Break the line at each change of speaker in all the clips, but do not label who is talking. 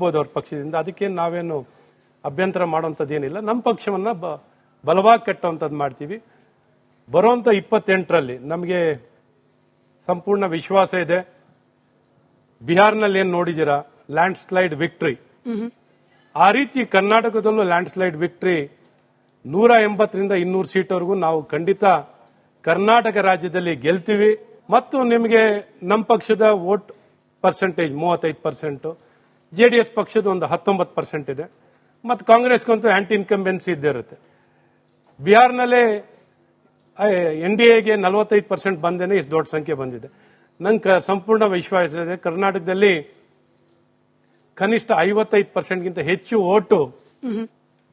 ಬಹುದು ಅವ್ರ ಪಕ್ಷದಿಂದ ಅದಕ್ಕೆ ನಾವೇನು ಅಭ್ಯಂತರ ಮಾಡುವಂಥದ್ದು ಏನಿಲ್ಲ ನಮ್ಮ ಪಕ್ಷವನ್ನ ಬಲವಾಗಿ ಕಟ್ಟುವಂಥದ್ದು ಮಾಡ್ತೀವಿ. ಬರುವಂತ ಇಪ್ಪತ್ತೆಂಟರಲ್ಲಿ ನಮಗೆ ಸಂಪೂರ್ಣ ವಿಶ್ವಾಸ ಇದೆ. ಬಿಹಾರ್ನಲ್ಲಿ ಏನ್ ನೋಡಿದ್ದೀರಾ? ಲ್ಯಾಂಡ್ ಸ್ಲೈಡ್ ವಿಕ್ಟ್ರಿ ಆ ರೀತಿ ಕರ್ನಾಟಕದಲ್ಲೂ ಲ್ಯಾಂಡ್ ಸ್ಲೈಡ್ ವಿಕ್ಟ್ರಿ ನೂರ ಎಂಬತ್ತರಿಂದ ಇನ್ನೂರು ಸೀಟ್ವರೆಗೂ ನಾವು ಖಂಡಿತ ಕರ್ನಾಟಕ ರಾಜ್ಯದಲ್ಲಿ ಗೆಲ್ತೀವಿ. ಮತ್ತು ನಿಮಗೆ ನಮ್ಮ ಪಕ್ಷದ ವೋಟ್ ಪರ್ಸೆಂಟೇಜ್ ಮೂವತ್ತೈದು ಪರ್ಸೆಂಟ್. ಜೆಡಿಎಸ್ ಪಕ್ಷದ ಒಂದು ಹತ್ತೊಂಬತ್ತು ಪರ್ಸೆಂಟ್ ಇದೆ. ಮತ್ತು ಕಾಂಗ್ರೆಸ್ಗಂತೂ ಆಂಟಿ ಇನ್ಕಂಬೆನ್ಸಿ ಇದ್ದೇ ಇರುತ್ತೆ. ಬಿಹಾರ್ನಲ್ಲೇ ಎನ್ ಡಿ ಎಗೆ ನಲವತ್ತೈದು ಪರ್ಸೆಂಟ್ ಬಂದೇನೆ ಇಷ್ಟು ದೊಡ್ಡ ಸಂಖ್ಯೆ ಬಂದಿದೆ. ನಂಗೆ ಸಂಪೂರ್ಣ ವಿಶ್ವಾಸ ಇದೆ. ಕರ್ನಾಟಕದಲ್ಲಿ ಕನಿಷ್ಠ ಐವತ್ತೈದು ಪರ್ಸೆಂಟ್ಗಿಂತ ಹೆಚ್ಚು ಓಟು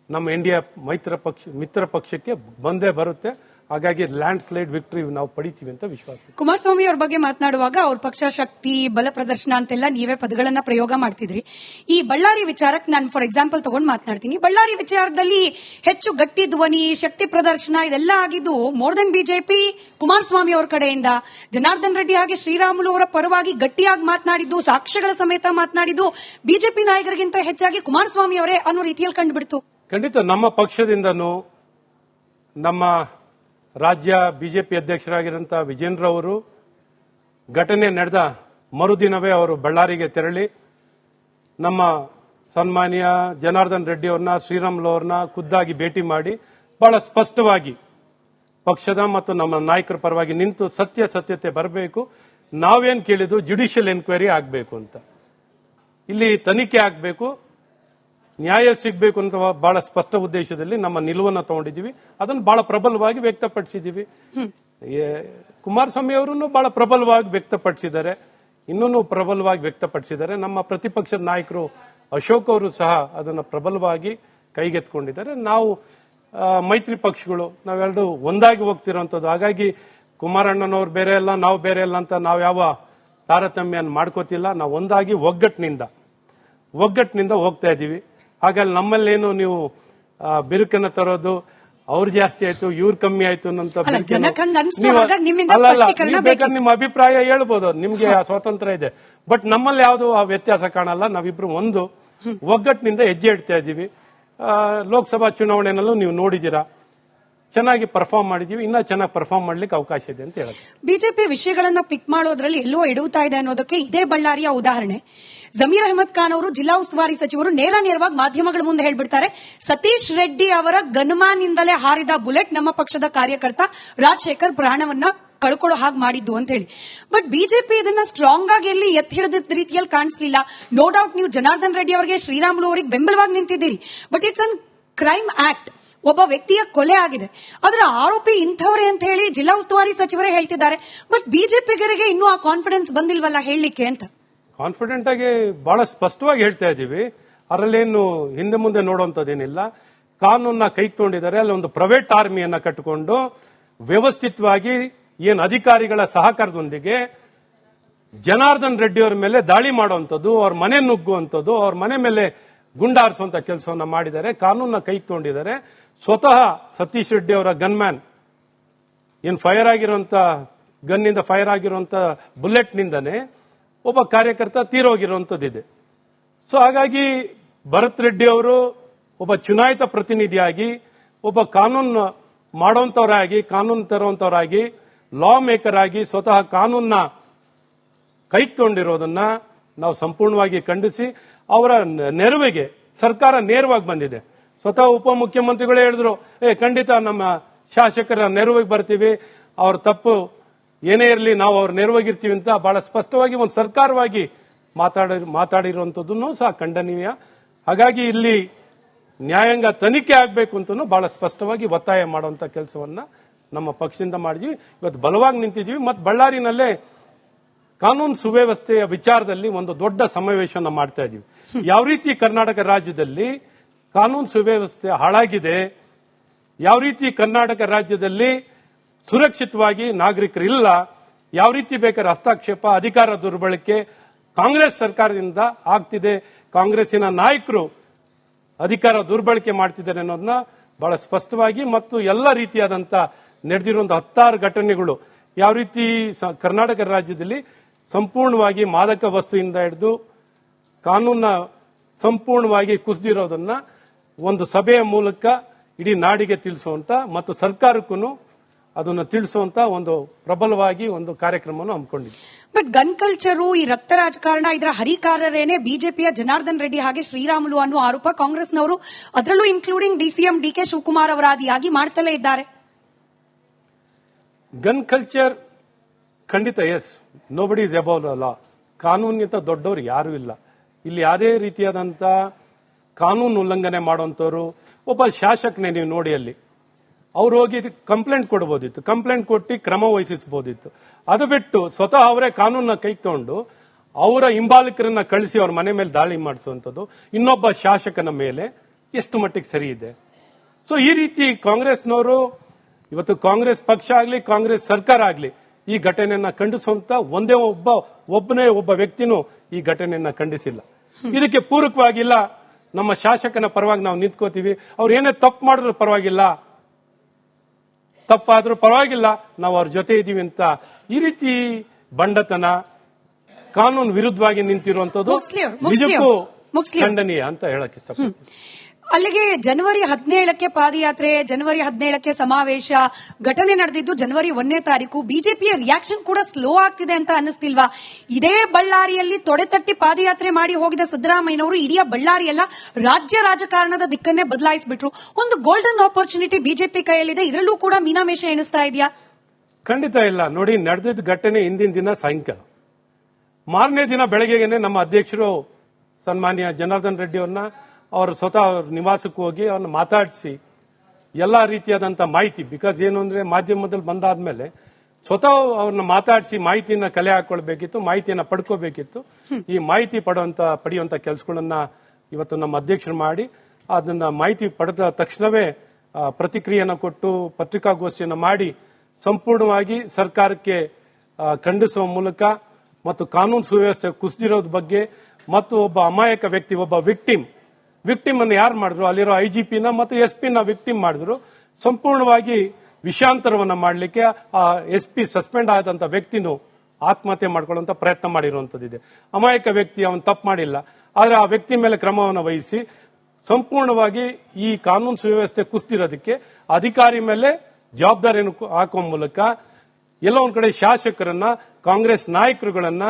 ನಮ್ಮ ಇಂಡಿಯಾ ಮೈತ್ರ ಪಕ್ಷ ಮಿತ್ರ ಪಕ್ಷಕ್ಕೆ ಬಂದೇ ಬರುತ್ತೆ. ಹಾಗಾಗಿ ಲ್ಯಾಂಡ್ ಸ್ಲೈಡ್ ವಿಕ್ಟರಿ ನಾವು ಪಡಿತೀವಿ ಅಂತ ವಿಶ್ವಾಸ.
ಕುಮಾರಸ್ವಾಮಿ ಅವ್ರ ಬಗ್ಗೆ ಮಾತನಾಡುವಾಗ ಅವ್ರ ಪಕ್ಷ ಶಕ್ತಿ ಬಲ ಪ್ರದರ್ಶನ ಅಂತೆಲ್ಲ ನೀವೇ ಪದಗಳನ್ನ ಪ್ರಯೋಗ ಮಾಡ್ತಿದ್ರಿ. ಈ ಬಳ್ಳಾರಿ ವಿಚಾರಕ್ಕೆ ನಾನು ಫಾರ್ ಎಕ್ಸಾಂಪಲ್ ತಗೊಂಡು ಮಾತನಾಡ್ತೀನಿ. ಬಳ್ಳಾರಿ ವಿಚಾರದಲ್ಲಿ ಹೆಚ್ಚು ಗಟ್ಟಿ ಧ್ವನಿ ಶಕ್ತಿ ಪ್ರದರ್ಶನ ಇದೆಲ್ಲ ಆಗಿದ್ದು ಮೋರ್ ದನ್ ಬಿಜೆಪಿ ಕುಮಾರಸ್ವಾಮಿ ಅವ್ರ ಕಡೆಯಿಂದ ಜನಾರ್ದನ್ ರೆಡ್ಡಿ ಹಾಗೆ ಶ್ರೀರಾಮುಲು ಅವರ ಪರವಾಗಿ ಗಟ್ಟಿಯಾಗಿ ಮಾತನಾಡಿದ್ದು ಸಾಕ್ಷ್ಯಗಳ ಸಮೇತ ಮಾತನಾಡಿದ್ದು ಬಿಜೆಪಿ ನಾಯಕರಿಗಿಂತ ಹೆಚ್ಚಾಗಿ ಕುಮಾರಸ್ವಾಮಿ ಅವರೇ ಅನ್ನೋ ರೀತಿಯಲ್ಲಿ ಕಂಡುಬಿಡ್ತು.
ಖಂಡಿತ ನಮ್ಮ ಪಕ್ಷದಿಂದನೂ ನಮ್ಮ ರಾಜ್ಯ ಬಿಜೆಪಿ ಅಧ್ಯಕ್ಷರಾಗಿರುವಂತಹ ವಿಜೇಂದ್ರ ಅವರು ಘಟನೆ ನಡೆದ ಮರುದಿನವೇ ಅವರು ಬಳ್ಳಾರಿಗೆ ತೆರಳಿ. ನಮ್ಮ ಸನ್ಮಾನ್ಯ ಜನಾರ್ದನ್ ರೆಡ್ಡಿ ಅವ್ರನ್ನ, ಶ್ರೀರಾಮ್ಲು ಅವ್ರನ್ನ ಖುದ್ದಾಗಿ ಭೇಟಿ ಮಾಡಿ ಬಹಳ ಸ್ಪಷ್ಟವಾಗಿ ಪಕ್ಷದ ಮತ್ತು ನಮ್ಮ ನಾಯಕರ ಪರವಾಗಿ ನಿಂತು ಸತ್ಯ ಸತ್ಯತೆ ಬರಬೇಕು. ನಾವೇನ್ ಕೇಳಿದ್ದು ಜುಡಿಷಿಯಲ್ ಎನ್ಕ್ವೈರಿ ಆಗಬೇಕು ಅಂತ. ಇಲ್ಲಿ ತನಿಖೆ ಆಗಬೇಕು. ನ್ಯಾಯ ಸಿಗಬೇಕು ಅಂತ ಬಹಳ ಸ್ಪಷ್ಟ ಉದ್ದೇಶದಲ್ಲಿ ನಮ್ಮ ನಿಲುವನ್ನು ತಗೊಂಡಿದ್ದೀವಿ. ಅದನ್ನು ಬಹಳ ಪ್ರಬಲವಾಗಿ ವ್ಯಕ್ತಪಡಿಸಿದ್ದೀವಿ. ಕುಮಾರಸ್ವಾಮಿ ಅವರನ್ನು ಬಹಳ ಪ್ರಬಲವಾಗಿ ವ್ಯಕ್ತಪಡಿಸಿದ್ದಾರೆ. ಇನ್ನೂ ಪ್ರಬಲವಾಗಿ ವ್ಯಕ್ತಪಡಿಸಿದ್ದಾರೆ. ನಮ್ಮ ಪ್ರತಿಪಕ್ಷದ ನಾಯಕರು ಅಶೋಕ್ ಅವರು ಸಹ ಅದನ್ನು ಪ್ರಬಲವಾಗಿ ಕೈಗೆತ್ಕೊಂಡಿದ್ದಾರೆ ನಾವು ಮೈತ್ರಿ ಪಕ್ಷಗಳು ನಾವೆರಡು ಒಂದಾಗಿ ಹೋಗ್ತಿರೋಂಥದ್ದು. ಹಾಗಾಗಿ ಕುಮಾರಣ್ಣನವ್ರು ಬೇರೆ ಅಲ್ಲ ನಾವು ಬೇರೆ ಅಲ್ಲ ಅಂತ ನಾವು ಯಾವ ತಾರತಮ್ಯ ಮಾಡ್ಕೋತಿಲ್ಲ. ನಾವು ಒಂದಾಗಿ ಒಗ್ಗಟ್ಟಿನಿಂದ ಒಗ್ಗಟ್ಟಿನಿಂದ ಹೋಗ್ತಾ ಇದ್ದೀವಿ. ಹಾಗಾಗಿ ನಮ್ಮಲ್ಲೇನು ನೀವು ಬಿರುಕನ್ನ ತರೋದು? ಅವ್ರು ಜಾಸ್ತಿ ಆಯ್ತು ಇವ್ರು ಕಮ್ಮಿ ಆಯ್ತು ನೀವು ಬೇಕಾದ್ರೆ ನಿಮ್ಮ ಅಭಿಪ್ರಾಯ ಹೇಳ್ಬೋದು ನಿಮ್ಗೆ ಸ್ವಾತಂತ್ರ್ಯ ಇದೆ. ಬಟ್ ನಮ್ಮಲ್ಲಿ ಯಾವುದು ಆ ವ್ಯತ್ಯಾಸ ಕಾಣಲ್ಲ ನಾವಿಬ್ರು ಒಂದು. ಒಗ್ಗಟ್ಟಿನಿಂದ ಹೆಜ್ಜೆ ಇಡ್ತಾ ಇದೀವಿ ಲೋಕಸಭಾ ಚುನಾವಣೆನಲ್ಲೂ ನೀವು ನೋಡಿದ್ದೀರಾ. ಚೆನ್ನಾಗಿ ಪರ್ಫಾರ್ಮ್ ಮಾಡಿದೀವಿ, ಇನ್ನ ಚೆನ್ನಾಗಿ ಪರ್ಫಾರ್ಮ್ ಮಾಡ್ಲಿಕ್ಕೆ ಅವಕಾಶ ಇದೆ ಅಂತ ಹೇಳುತ್ತೆ
ಬಿಜೆಪಿ ವಿಷಯಗಳನ್ನ ಪಿಕ್ ಮಾಡೋದ್ರಲ್ಲಿ ಎಲ್ಲೋ ಎಡುತ್ತಾ ಇದೆ ಅನ್ನೋದಕ್ಕೆ ಇದೇ ಬಳ್ಳಾರಿಯ ಉದಾಹರಣೆ. ಜಮೀರ್ ಅಹಮದ್ ಖಾನ್ ಅವರು ಜಿಲ್ಲಾ ಉಸ್ತುವಾರಿ ಸಚಿವರು ನೇರ ನೇರವಾಗಿ ಮಾಧ್ಯಮಗಳ ಮುಂದೆ ಹೇಳ್ಬಿಡ್ತಾರೆ, ಸತೀಶ್ ರೆಡ್ಡಿ ಅವರ ಗನ್ಮಾನಿಂದಲೇ ಹಾರಿದ ಬುಲೆಟ್ ನಮ್ಮ ಪಕ್ಷದ ಕಾರ್ಯಕರ್ತ ರಾಜಶೇಖರ್ ಪ್ರಾಣವನ್ನ ಕಳ್ಕೊಳ್ಳೋ ಹಾಗೆ ಮಾಡಿದ್ದು ಅಂತ ಹೇಳಿ. ಬಟ್ ಬಿಜೆಪಿ ಇದನ್ನ ಸ್ಟ್ರಾಂಗ್ ಆಗಿ ಎಲ್ಲಿ ಎತ್ತಿ ಹಿಡಿದ ರೀತಿಯಲ್ಲಿ ಕಾಣಿಸ್ಲಿಲ್ಲ. ನೋ ಡೌಟ್ ನೀವು ಜನಾರ್ದನ್ ರೆಡ್ಡಿ ಅವರಿಗೆ, ಶ್ರೀರಾಮುಲು ಅವರಿಗೆ ಬೆಂಬಲವಾಗಿ ನಿಂತಿದ್ದೀರಿ. But it's an crime act. ಒಬ್ಬ ವ್ಯಕ್ತಿಯ ಕೊಲೆ ಆಗಿದೆ. ಅದರ ಆರೋಪಿ ಇಂಥವ್ರೆ ಅಂತ ಹೇಳಿ ಜಿಲ್ಲಾ ಉಸ್ತುವಾರಿ ಸಚಿವರೇ ಹೇಳ್ತಿದ್ದಾರೆ. ಬಟ್ ಬಿಜೆಪಿಗರಿಗೆ ಇನ್ನೂ ಆ ಕಾನ್ಫಿಡೆನ್ಸ್ ಬಂದಿಲ್ವಲ್ಲ ಹೇಳಲಿಕ್ಕೆ ಅಂತ?
ಕಾನ್ಫಿಡೆಂಟ್ ಆಗಿ ಬಹಳ ಸ್ಪಷ್ಟವಾಗಿ ಹೇಳ್ತಾ ಇದ್ದೀವಿ. ಅದರಲ್ಲೇನು ಹಿಂದೆ ಮುಂದೆ ನೋಡುವಂತದ್ದೇನಿಲ್ಲ ಕಾನೂನನ್ನ ಕೈ ತಗೊಂಡಿದ್ದಾರೆ ಅಲ್ಲಿ ಒಂದು ಪ್ರೈವೇಟ್ ಆರ್ಮಿಯನ್ನ ಕಟ್ಟಿಕೊಂಡು ವ್ಯವಸ್ಥಿತವಾಗಿ ಏನು ಅಧಿಕಾರಿಗಳ ಸಹಕಾರದೊಂದಿಗೆ ಜನಾರ್ದನ್ ರೆಡ್ಡಿ ಮೇಲೆ ದಾಳಿ ಮಾಡುವಂಥದ್ದು, ಅವ್ರ ಮನೆ ನುಗ್ಗುವಂಥದ್ದು, ಅವ್ರ ಮನೆ ಮೇಲೆ ಗುಂಡಾರಿಸುವಂತ ಕೆಲಸವನ್ನ ಮಾಡಿದ್ದಾರೆ, ಕಾನೂನನ್ನ ಕೈ ತಗೊಂಡಿದ್ದಾರೆ ಸ್ವತಃ ಸತೀಶ್ ರೆಡ್ಡಿ ಅವರ ಗನ್ಮ್ಯಾನ್, ಏನ್ ಫೈರ್ ಆಗಿರುವಂತ, ಗನ್ನಿಂದ ಫೈರ್ ಆಗಿರುವಂತ ಬುಲೆಟ್ ನಿಂದನೇ ಒಬ್ಬ ಕಾರ್ಯಕರ್ತ ತೀರೋಗಿರುವಂತದ್ದಿದೆ ಸೊ ಹಾಗಾಗಿ ಭರತ್ ರೆಡ್ಡಿ ಅವರು ಒಬ್ಬ ಚುನಾಯಿತ ಪ್ರತಿನಿಧಿಯಾಗಿ, ಒಬ್ಬ ಕಾನೂನು ಮಾಡುವಂತವರಾಗಿ ಕಾನೂನು ತರುವಂತವರಾಗಿ ಲಾ ಮೇಕರ್ ಆಗಿ ಸ್ವತಃ ಕಾನೂನ್ನ ಕೈ ತಗೊಂಡಿರೋದನ್ನ ನಾವು ಸಂಪೂರ್ಣವಾಗಿ ಖಂಡಿಸಿ ಅವರ ನೆರವಿಗೆ ಸರ್ಕಾರ ನೇರವಾಗಿ ಬಂದಿದೆ. ಸ್ವತಃ ಉಪಮುಖ್ಯಮಂತ್ರಿಗಳೇ ಹೇಳಿದ್ರು, ಏ, ಖಂಡಿತ ನಮ್ಮ ಶಾಸಕರ ನೆರವಿಗೆ ಬರ್ತೀವಿ. ಅವ್ರ ತಪ್ಪು ಏನೇ ಇರಲಿ ನಾವು ಅವ್ರ ನೆರವಾಗಿರ್ತೀವಿ ಅಂತ ಬಹಳ ಸ್ಪಷ್ಟವಾಗಿ ಒಂದು ಸರ್ಕಾರವಾಗಿ ಮಾತಾಡಿ, ಮಾತಾಡಿರುವಂತದ್ದನ್ನು ಸಹ ಖಂಡನೀಯ. ಹಾಗಾಗಿ ಇಲ್ಲಿ ನ್ಯಾಯಾಂಗ ತನಿಖೆ ಆಗಬೇಕು ಅಂತ ಬಹಳ ಸ್ಪಷ್ಟವಾಗಿ ಒತ್ತಾಯ ಮಾಡುವಂತ ಕೆಲಸವನ್ನ ನಮ್ಮ ಪಕ್ಷದಿಂದ ಮಾಡಿದ್ವಿ. ಇವತ್ತು ಬಲವಾಗಿ ನಿಂತಿದ್ದೀವಿ. ಮತ್ತು ಬಳ್ಳಾರಿನಲ್ಲೇ ಕಾನೂನು ಸುವ್ಯವಸ್ಥೆಯ ವಿಚಾರದಲ್ಲಿ ಒಂದು ದೊಡ್ಡ ಸಮಾವೇಶವನ್ನು ಮಾಡ್ತಾ ಇದೀವಿ. ಯಾವ ರೀತಿ ಕರ್ನಾಟಕ ರಾಜ್ಯದಲ್ಲಿ ಕಾನೂನು ಸುವ್ಯವಸ್ಥೆ ಹಾಳಾಗಿದೆ, ಯಾವ ರೀತಿ ಕರ್ನಾಟಕ ರಾಜ್ಯದಲ್ಲಿ ಸುರಕ್ಷಿತವಾಗಿ ನಾಗರಿಕರಿಲ್ಲ, ಯಾವ ರೀತಿ ಬೇಕಾದ್ರೆ ಹಸ್ತಕ್ಷೇಪ, ಅಧಿಕಾರ ದುರ್ಬಳಕೆ ಕಾಂಗ್ರೆಸ್ ಸರ್ಕಾರದಿಂದ ಆಗ್ತಿದೆ, ಕಾಂಗ್ರೆಸ್ಸಿನ ನಾಯಕರು ಅಧಿಕಾರ ದುರ್ಬಳಕೆ ಮಾಡ್ತಿದ್ದಾರೆ ಅನ್ನೋದನ್ನ ಬಹಳ ಸ್ಪಷ್ಟವಾಗಿ ಮತ್ತು ಎಲ್ಲ ರೀತಿಯಾದಂತ ನಡೆದಿರುವಂತಹ ಹತ್ತಾರು ಘಟನೆಗಳು ಯಾವ ರೀತಿ ಕರ್ನಾಟಕ ರಾಜ್ಯದಲ್ಲಿ ಸಂಪೂರ್ಣವಾಗಿ ಮಾದಕ ವಸ್ತುವಿಂದ ಹಿಡಿದು ಕಾನೂನ ಸಂಪೂರ್ಣವಾಗಿ ಕುಸಿದಿರೋದನ್ನ ಒಂದು ಸಭೆಯ ಮೂಲಕ ಇಡೀ ನಾಡಿಗೆ ತಿಳಿಸುವಂತ ಮತ್ತು ಸರ್ಕಾರಕ್ಕೂ ಅದನ್ನು ತಿಳಿಸುವಂತ ಒಂದು ಪ್ರಬಲವಾಗಿ ಒಂದು ಕಾರ್ಯಕ್ರಮವನ್ನು ಹಮ್ಮಿಕೊಂಡಿದೆ
ಬಟ್ ಗನ್ ಕಲ್ಚರು ಈ ರಕ್ತ ರಾಜಕಾರಣ ಇದರ ಹರಿಕಾರರೇನೆ ಬಿಜೆಪಿಯ ಜನಾರ್ದನ್ ರೆಡ್ಡಿ ಹಾಗೆ ಶ್ರೀರಾಮುಲು ಅನ್ನೋ ಆರೋಪ ಕಾಂಗ್ರೆಸ್ನವರು ಅದರಲ್ಲೂ ಇನ್ಕ್ಲೂಡಿಂಗ್ ಡಿಸಿಎಂ ಡಿಕೆ ಶಿವಕುಮಾರ್ ಅವರ ಆದಿಯಾಗಿ ಮಾಡ್ತಲೇ ಇದ್ದಾರೆ.
ಗನ್ ಕಲ್ಚರ್ ಖಂಡಿತ yes nobody is above law ಕಾನೂನಿಗಿಂತ ದೊಡ್ಡವರು ಯಾರೂ ಇಲ್ಲ. ಇಲ್ಲಿ ಯಾವುದೇ ರೀತಿಯಾದಂತ ಕಾನೂನು ಉಲ್ಲಂಘನೆ ಮಾಡುವಂತವ್ರು ಒಬ್ಬ ಶಾಸಕನೇ ನೀವು ನೋಡಿ ಅಲ್ಲಿ. ಅವ್ರು ಹೋಗಿ ಕಂಪ್ಲೇಂಟ್ ಕೊಡ್ಬೋದಿತ್ತು. ಕಂಪ್ಲೇಂಟ್ ಕೊಟ್ಟು ಕ್ರಮ ವಹಿಸಬಹುದಿತ್ತು ಅದು ಬಿಟ್ಟು ಸ್ವತಃ ಅವರೇ ಕಾನೂನನ್ನ ಕೈ ತಗೊಂಡು ಅವರ ಹಿಂಬಾಲಕರನ್ನ ಕಳಿಸಿ ಅವ್ರ ಮನೆ ಮೇಲೆ ದಾಳಿ ಮಾಡಿಸುವಂಥದ್ದು. ಇನ್ನೊಬ್ಬ ಶಾಸಕನ ಮೇಲೆ ಎಷ್ಟು ಮಟ್ಟಿಗೆ ಸರಿ ಇದೆ. ಸೊ ಈ ರೀತಿ ಕಾಂಗ್ರೆಸ್ನವರು, ಇವತ್ತು ಕಾಂಗ್ರೆಸ್ ಪಕ್ಷ ಆಗಲಿ, ಕಾಂಗ್ರೆಸ್ ಸರ್ಕಾರ ಆಗಲಿ ಈ ಘಟನೆಯನ್ನ ಖಂಡಿಸುವಂತ ಒಂದೇ ಒಬ್ಬ ಒಬ್ಬನೇ ಒಬ್ಬ ವ್ಯಕ್ತಿನೂ ಈ ಘಟನೆಯನ್ನ ಖಂಡಿಸಿಲ್ಲ. ಇದಕ್ಕೆ ಪೂರಕವಾಗಿಲ್ಲ. ನಮ್ಮ ಶಾಸಕನ ಪರವಾಗಿ ನಾವು ನಿಂತ್ಕೋತೀವಿ. ಅವ್ರು ಏನೇ ತಪ್ಪು ಮಾಡಿದ್ರು ಪರವಾಗಿಲ್ಲ. ತಪ್ಪಾದ್ರೂ ಪರವಾಗಿಲ್ಲ. ನಾವು ಅವ್ರ ಜೊತೆ ಇದೀವಿ ಅಂತ ಈ ರೀತಿ ಬಂಡತನ ಕಾನೂನು ವಿರುದ್ಧವಾಗಿ ನಿಂತಿರುವಂತದ್ದು ನಿಜಕ್ಕೂ. ಖಂಡನೀಯ ಅಂತ ಹೇಳಕ್ ಇಷ್ಟಪಡ್ತೀನಿ.
ಅಲ್ಲಿಗೆ ಜನವರಿ ಹದಿನೇಳಕ್ಕೆ ಪಾದಯಾತ್ರೆ, ಜನವರಿ ಹದಿನೇಳಕ್ಕೆ ಸಮಾವೇಶ, ಘಟನೆ ನಡೆದಿದ್ದು ಜನವರಿ ಒಂದನೇ ತಾರೀಕು. ಬಿಜೆಪಿಯ ರಿಯಾಕ್ಷನ್ ಕೂಡ ಸ್ಲೋ ಆಗ್ತಿದೆ ಅಂತ ಅನ್ನಿಸ್ತಿಲ್ವಾ? ಇದೇ ಬಳ್ಳಾರಿಯಲ್ಲಿ ತೊಡೆತಟ್ಟಿ ಪಾದಯಾತ್ರೆ ಮಾಡಿ ಹೋಗಿದ ಸಿದ್ದರಾಮಯ್ಯನವರು ಇಡೀ ಬಳ್ಳಾರಿಯಲ್ಲ ರಾಜ್ಯ ರಾಜಕಾರಣದ ದಿಕ್ಕನ್ನೇ ಬದಲಾಯಿಸಿಬಿಟ್ರು. ಒಂದು ಗೋಲ್ಡನ್ ಆಪರ್ಚುನಿಟಿ ಬಿಜೆಪಿ ಕೈಯಲ್ಲಿದೆ, ಇದರಲ್ಲೂ ಕೂಡ ಮೀನಾಮೇಷ ಎಣಿಸ್ತಾ ಇದೆಯಾ?
ಖಂಡಿತ ಇಲ್ಲ. ನೋಡಿ, ನಡೆದಿದ್ದ ಘಟನೆ ಹಿಂದಿನ ದಿನ ಸಾಯಂಕಾಲ. ಮಾರನೇ ದಿನ ಬೆಳಗ್ಗೆಗೆ ನಮ್ಮ ಅಧ್ಯಕ್ಷರು ಸನ್ಮಾನ್ಯ ಜನಾರ್ದನ್ ರೆಡ್ಡಿ ಅವ್ರನ್ನ ಅವರು ಸ್ವತಃ ಅವ್ರ ನಿವಾಸಕ್ಕೆ ಹೋಗಿ ಅವ್ರನ್ನ ಮಾತಾಡಿಸಿ ಎಲ್ಲ ರೀತಿಯಾದಂತ ಮಾಹಿತಿ ಬಿಕಾಸ್ ಏನು ಅಂದ್ರೆ ಮಾಧ್ಯಮದಲ್ಲಿ ಬಂದಾದ್ಮೇಲೆ ಸ್ವತಃ ಅವ್ರನ್ನ ಮಾತಾಡಿಸಿ ಮಾಹಿತಿಯನ್ನ ಕಲೆ ಹಾಕೊಳ್ಬೇಕಿತ್ತು, ಮಾಹಿತಿಯನ್ನ ಪಡ್ಕೋಬೇಕಿತ್ತು. ಈ ಮಾಹಿತಿ ಪಡುವಂತ, ಪಡೆಯುವಂತ ಕೆಲಸಗಳನ್ನ ಇವತ್ತು ನಮ್ಮ ಅಧ್ಯಕ್ಷರು ಮಾಡಿ ಅದನ್ನ ಮಾಹಿತಿ ಪಡೆದ ತಕ್ಷಣವೇ ಪ್ರತಿಕ್ರಿಯೆಯನ್ನು ಕೊಟ್ಟು ಪತ್ರಿಕಾಗೋಷ್ಠಿಯನ್ನು ಮಾಡಿ ಸಂಪೂರ್ಣವಾಗಿ ಸರ್ಕಾರಕ್ಕೆ ಖಂಡಿಸುವ ಮೂಲಕ ಮತ್ತು ಕಾನೂನು ಸುವ್ಯವಸ್ಥೆ ಕುಸಿದಿರೋದ್ ಬಗ್ಗೆ ಮತ್ತು ಒಬ್ಬ ಅಮಾಯಕ ವ್ಯಕ್ತಿ, ಒಬ್ಬ ವಿಕ್ಟಿಮ್ ವಿಕ್ಟಿಮ್ ಅನ್ನು ಯಾರು ಮಾಡಿದ್ರು? ಅಲ್ಲಿರೋ ಐಜಿಪಿನ ಮತ್ತು ಎಸ್ ಪಿನ ವಿಕ್ಟಿಮ್ ಮಾಡಿದ್ರು. ಸಂಪೂರ್ಣವಾಗಿ ವಿಷಾಂತರವನ್ನ ಮಾಡಲಿಕ್ಕೆ ಆ ಎಸ್ ಪಿ ಸಸ್ಪೆಂಡ್ ಆದಂತ ವ್ಯಕ್ತಿನೂ ಆತ್ಮಹತ್ಯೆ ಮಾಡ್ಕೊಳ್ಳುವಂತ ಪ್ರಯತ್ನ ಮಾಡಿರುವಂತದ್ದಿದೆ. ಅಮಾಯಕ ವ್ಯಕ್ತಿ ಅವನು ತಪ್ಪು ಮಾಡಿಲ್ಲ. ಆದರೆ ಆ ವ್ಯಕ್ತಿ ಮೇಲೆ ಕ್ರಮವನ್ನು ವಹಿಸಿ ಸಂಪೂರ್ಣವಾಗಿ ಈ ಕಾನೂನು ಸುವ್ಯವಸ್ಥೆ ಕುಸ್ತಿರೋದಕ್ಕೆ ಅಧಿಕಾರಿ ಮೇಲೆ ಜವಾಬ್ದಾರಿಯನ್ನು ಹಾಕುವ ಮೂಲಕ ಎಲ್ಲ ಒಂದ್ ಕಡೆ ಶಾಸಕರನ್ನ, ಕಾಂಗ್ರೆಸ್ ನಾಯಕರುಗಳನ್ನ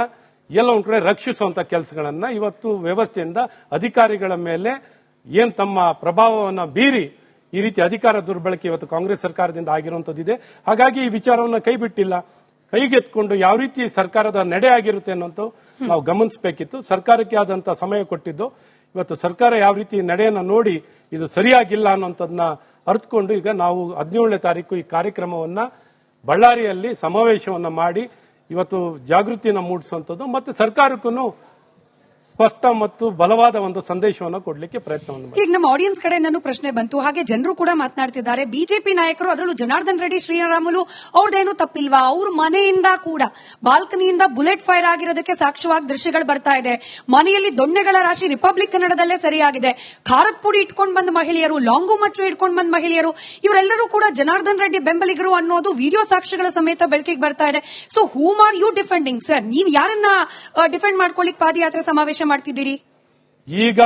ಎಲ್ಲ ಒಂದ್ ಕಡೆ ರಕ್ಷಿಸುವಂತ ಕೆಲಸಗಳನ್ನ ಇವತ್ತು ವ್ಯವಸ್ಥೆಯಿಂದ ಅಧಿಕಾರಿಗಳ ಮೇಲೆ ಏನ್ ತಮ್ಮ ಪ್ರಭಾವವನ್ನ ಬೀರಿ ಈ ರೀತಿ ಅಧಿಕಾರ ದುರ್ಬಳಕೆ ಇವತ್ತು ಕಾಂಗ್ರೆಸ್ ಸರ್ಕಾರದಿಂದ ಆಗಿರುವಂತದ್ದಿದೆ. ಹಾಗಾಗಿ ಈ ವಿಚಾರವನ್ನ ಕೈಬಿಟ್ಟಿಲ್ಲ ಕೈಗೆತ್ಕೊಂಡು ಯಾವ ರೀತಿ ಸರ್ಕಾರದ ನಡೆ ಆಗಿರುತ್ತೆ ಅನ್ನೋಂಥ ನಾವು ಗಮನಿಸಬೇಕಿತ್ತು. ಸರ್ಕಾರಕ್ಕೆ ಆದಂತ ಸಮಯ ಕೊಟ್ಟಿದ್ದು. ಇವತ್ತು ಸರ್ಕಾರ ಯಾವ ರೀತಿ ನಡೆಯನ್ನ ನೋಡಿ ಇದು ಸರಿಯಾಗಿಲ್ಲ ಅನ್ನೋದನ್ನ ಅರ್ಥಕೊಂಡು ಈಗ ನಾವು ಹದಿನೇಳನೇ ತಾರೀಕು ಈ ಕಾರ್ಯಕ್ರಮವನ್ನ ಬಳ್ಳಾರಿಯಲ್ಲಿ ಸಮಾವೇಶವನ್ನ ಮಾಡಿ ಇವತ್ತು ಜಾಗೃತಿಯನ್ನು ಮೂಡಿಸುವಂಥದ್ದು ಮತ್ತು ಸರ್ಕಾರಕ್ಕೂ ಸ್ಪಷ್ಟ ಮತ್ತು ಬಲವಾದ ಒಂದು ಸಂದೇಶವನ್ನು ಕೊಡಲಿಕ್ಕೆ ಪ್ರಯತ್ನವನ್ನು
ಈಗ ನಮ್ಮ ಆಡಿಯನ್ಸ್ ಕಡೆ ನಾನು ಪ್ರಶ್ನೆ ಬಂತು. ಹಾಗೆ ಜನರು ಕೂಡ ಮಾತನಾಡ್ತಿದ್ದಾರೆ. ಬಿಜೆಪಿ ನಾಯಕರು ಅದರಲ್ಲೂ ಜನಾರ್ದನ್ ರೆಡ್ಡಿ, ಶ್ರೀರಾಮುಲು, ಅವ್ರದ್ದೇನು ತಪ್ಪಿಲ್ವಾ? ಅವ್ರ ಮನೆಯಿಂದ ಕೂಡ, ಬಾಲ್ಕನಿಯಿಂದ ಬುಲೆಟ್ ಫೈರ್ ಆಗಿರೋದಕ್ಕೆ ಸಾಕ್ಷ್ಯವಾಗಿ ದೃಶ್ಯಗಳು ಬರ್ತಾ ಇದೆ. ಮನೆಯಲ್ಲಿ ದೊಣ್ಣೆಗಳ ರಾಶಿ ರಿಪಬ್ಲಿಕ್ ಕನ್ನಡದಲ್ಲೇ ಸರಿಯಾಗಿದೆ. ಖಾರದ ಪುಡಿ ಇಟ್ಕೊಂಡು ಬಂದ ಮಹಿಳೆಯರು, ಲಾಂಗು ಮಚ್ಚು ಇಟ್ಕೊಂಡು ಬಂದ ಮಹಿಳೆಯರು, ಇವರೆಲ್ಲರೂ ಕೂಡ ಜನಾರ್ದನ್ ರೆಡ್ಡಿ ಬೆಂಬಲಿಗರು ಅನ್ನೋದು ವಿಡಿಯೋ ಸಾಕ್ಷ್ಯಗಳ ಸಮೇತ ಬೆಳಕಿಗೆ ಬರ್ತಾ ಇದೆ. So whom are you defending sir ನೀವು ಯಾರನ್ನ ಡಿಫೆಂಡ್ ಮಾಡ್ಕೊಳ್ಳಿಕ್ ಪಾದಯಾತ್ರೆ ಸಮಾವೇಶ ಮಾಡ್ತಿದ್ದೀರಿ?
ಈಗ